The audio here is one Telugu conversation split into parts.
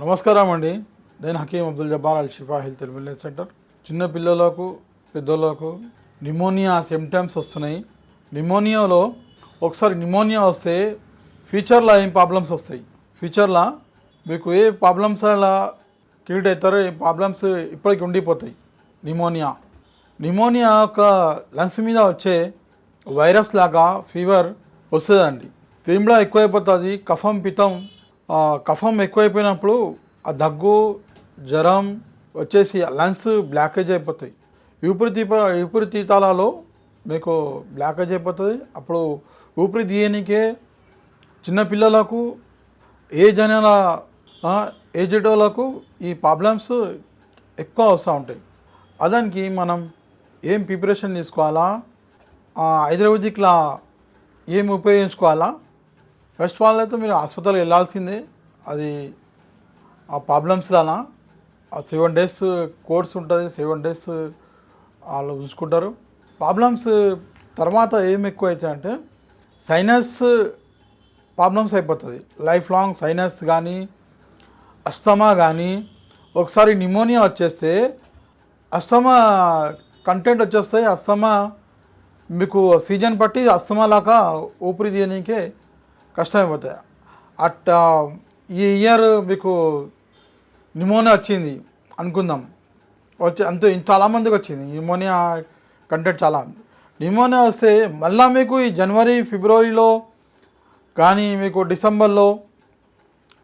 నమస్కారం అండి. నేను Hakeem Abdul Jabbar Al Shifa health wellness centre. చిన్న పిల్లలకు పెద్దోళ్ళకు నిమోనియా సిమ్టమ్స్ వస్తున్నాయి. నిమోనియాలో ఒకసారి నిమోనియా వస్తే ఫ్యూచర్లో ఏం ప్రాబ్లమ్స్ వస్తాయి? ఫ్యూచర్లో మీకు ఏ ప్రాబ్లమ్స్ అలా క్రియేట్ అవుతారో ఏ ప్రాబ్లమ్స్ ఇప్పటికి ఉండిపోతాయి? నిమోనియా. నిమోనియా ఒక లంగ్స్ మీద వచ్చే వైరస్ లాగా ఫీవర్ వస్తుందండి. తీమ్లా ఎక్కువైపోతుంది కఫం పితం కఫం ఎక్కువైపోయినప్పుడు ఆ దగ్గు జ్వరం వచ్చేసి లంగ్స్ బ్లాకేజ్ అయిపోతాయి. ఊపిరి ఊపిరితిత్తాలలో మీకు బ్లాకేజ్ అయిపోతుంది అప్పుడు ఊపిరి తీయనికే చిన్నపిల్లలకు ఏజ్ జనాల ఏజ్డ్ వాళ్ళకు ఈ ప్రాబ్లమ్స్ ఎక్కువ వస్తూ ఉంటాయి. అదానికి మనం ఏం ప్రిపరేషన్ తీసుకోవాలా? ఆ, ఏం ఉపయోగించుకోవాలా? ఫస్ట్ ఆఫ్ ఆల్ అయితే మీరు హాస్పిటల్కి వెళ్ళాల్సిందే. అది ఆ ప్రాబ్లమ్స్లానా ఆ సెవెన్ డేస్ కోర్స్ ఉంటుంది. సెవెన్ డేస్ వాళ్ళు చూసుకుంటారు. ప్రాబ్లమ్స్ తర్వాత ఏం ఎక్కువ అవుతాయంటే సైనస్ ప్రాబ్లమ్స్ అయిపోతుంది. లైఫ్ లాంగ్ సైనస్ కానీ అస్తమా కానీ ఒకసారి నిమోనియా వచ్చేస్తే అస్తమా కంటెంట్ వచ్చేస్తాయి అస్తమా మీకు సీజన్ బట్టి అస్తమా లాగా ఊపిరి తీయనీకే కష్టమైపోతాయి. అట్ ఈ ఇయర్ మీకు నిమోనియా వచ్చింది అనుకుందాం. వచ్చి అంతే చాలామందికి వచ్చింది. నిమోనియా కంటెంట్ చాలా. నిమోనియా వస్తే మళ్ళీ మీకు ఈ జనవరి ఫిబ్రవరిలో కానీ మీకు డిసెంబర్లో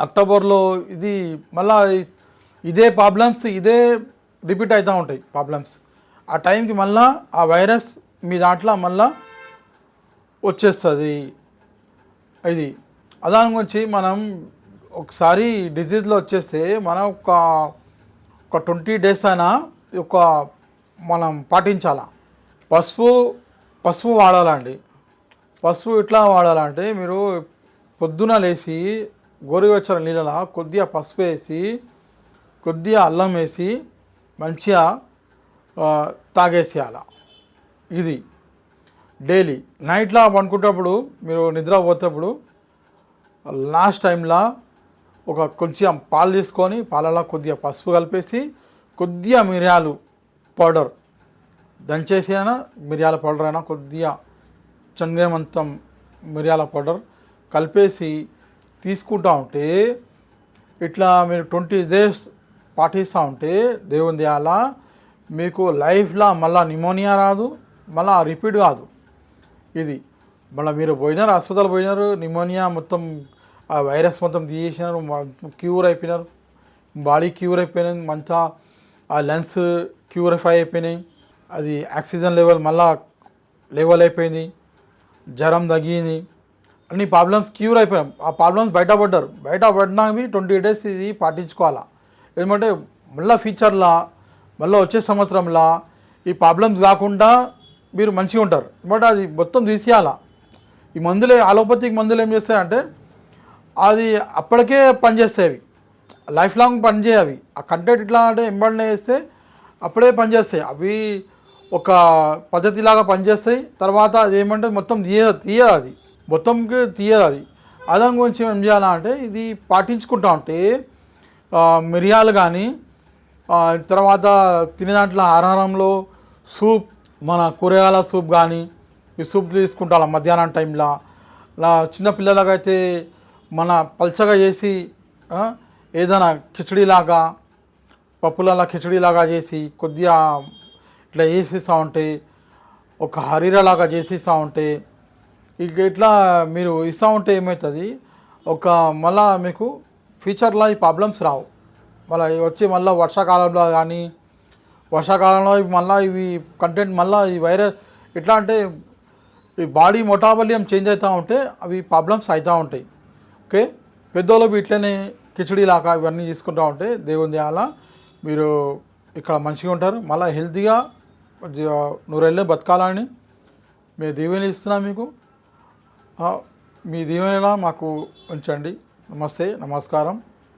అక్టోబర్లో ఇది మళ్ళా ఇదే ప్రాబ్లమ్స్ ఇదే రిపీట్ అవుతూ ఉంటాయి ప్రాబ్లమ్స్ ఆ టైంకి మళ్ళా ఆ వైరస్ మీ దాంట్లో మళ్ళా వచ్చేస్తుంది. ఇది అదాని గురించి మనం ఒకసారి డిజీజ్లో వచ్చేస్తే మనం ఒక ఒక ట్వంటీ డేస్ అయినా ఒక మనం పాటించాలా? పసుపు పసుపు వాడాలండి. పసుపు ఇట్లా వాడాలంటే మీరు పొద్దున లేచి గోరువెచ్చల నీళ్ళలో కొద్దిగా పసుపు వేసి కొద్దిగా అల్లం వేసి మంచిగా తాగేసేయాల? ఇది. డైలీ. నైట్లో పండుకుంటప్పుడు మీరు నిద్ర పోతేప్పుడు లాస్ట్ టైంలో ఒక కొంచెం పాలు తీసుకొని పాలలో కొద్దిగా పసుపు కలిపేసి కొద్దిగా మిరియాలు పౌడర్. దంచేసి అయినా మిరియాల పౌడర్ అయినా కొద్దిగా చంద్రమంతం మిరియాల పౌడర్ కలిపేసి తీసుకుంటా ఉంటే ఇట్లా మీరు ట్వంటీ డేస్ పాటిస్తూ ఉంటే దేవుని దయాల మీకు లైఫ్లో మళ్ళీ నిమోనియా రాదు మళ్ళీ రిపీట్ కాదు. ఇది. మళ్ళీ మీరు పోయినారు హాస్పిటల్ పోయినారు నిమోనియా మొత్తం ఆ వైరస్ మొత్తం తీసేసినారు క్యూర్ అయిపోయినారు. బాడీ క్యూర్ అయిపోయినాయి మంచిగా ఆ లెన్స్ క్యూరిఫై అయిపోయినాయి. అది ఆక్సిజన్ లెవెల్ మళ్ళా లెవెల్ అయిపోయింది జ్వరం తగ్గింది. అన్ని ప్రాబ్లమ్స్ క్యూర్ అయిపోయాం ఆ ప్రాబ్లమ్స్ బయటపడ్డారు బయట ట్వంటీ డేస్ ఇది పాటించుకోవాలా? ఎందుకంటే మళ్ళీ ఫ్యూచర్లా మళ్ళీ వచ్చే సంవత్సరంలో ఈ ప్రాబ్లమ్స్ కాకుండా మీరు మంచిగా ఉంటారు. బట్ అది మొత్తం తీసేయాల. ఈ మందులే అలోపతిక్ మందులు ఏం చేస్తాయంటే అది అప్పటికే పనిచేస్తాయి అవి. లైఫ్ లాంగ్ పనిచేయవి ఆ కంటెంట్ ఇట్లా అంటే ఎంబడినే వేస్తే అప్పుడే పనిచేస్తాయి అవి ఒక పద్ధతిలాగా పనిచేస్తాయి తర్వాత అది ఏమంటే మొత్తం తీయ తీయదు అది. మొత్తంకి తీయదు అది. అదం గురించి ఏం చేయాలంటే ఇది పాటించుకుంటా ఉంటే మిరియాలు కానీ తర్వాత తినే దాంట్లో ఆహారంలో సూప్ మన కూరగాయల సూప్ కానీ ఈ సూప్ తీసుకుంటాం మధ్యాహ్నం టైంలో. అలా చిన్నపిల్లలకైతే మన పల్చగా చేసి ఏదైనా కిచడీలాగా పప్పులలో కిచడీలాగా చేసి కొద్దిగా ఇట్లా వేసేస్తూ ఉంటే ఒక హరీరలాగా చేసేస్తూ ఉంటే ఇక ఇట్లా మీరు ఇస్తూ ఉంటే ఏమవుతుంది ఒక మళ్ళా మీకు ఫ్యూచర్లో ఈ ప్రాబ్లమ్స్ రావు. మళ్ళీ వచ్చి మళ్ళీ వర్షాకాలంలో కానీ వర్షాకాలంలో ఇవి మళ్ళీ ఇవి కంటెంట్ మళ్ళీ ఈ వైరస్ ఎట్లా అంటే ఈ బాడీ మొటాబలియం చేంజ్ అవుతూ ఉంటే అవి ప్రాబ్లమ్స్ అవుతూ ఉంటాయి. ఓకే పెద్దోళ్ళకి ఇట్లనే కిచడీ లాగా ఇవన్నీ తీసుకుంటూ ఉంటే దేవుని దేవాలా మీరు ఇక్కడ మంచిగా ఉంటారు. మళ్ళీ హెల్తీగా నూరెళ్ళే బతకాలని మేము దీవెన ఇస్తున్నాం మీకు. మీ దీవెనలా మాకు ఉంచండి. నమస్తే నమస్కారం.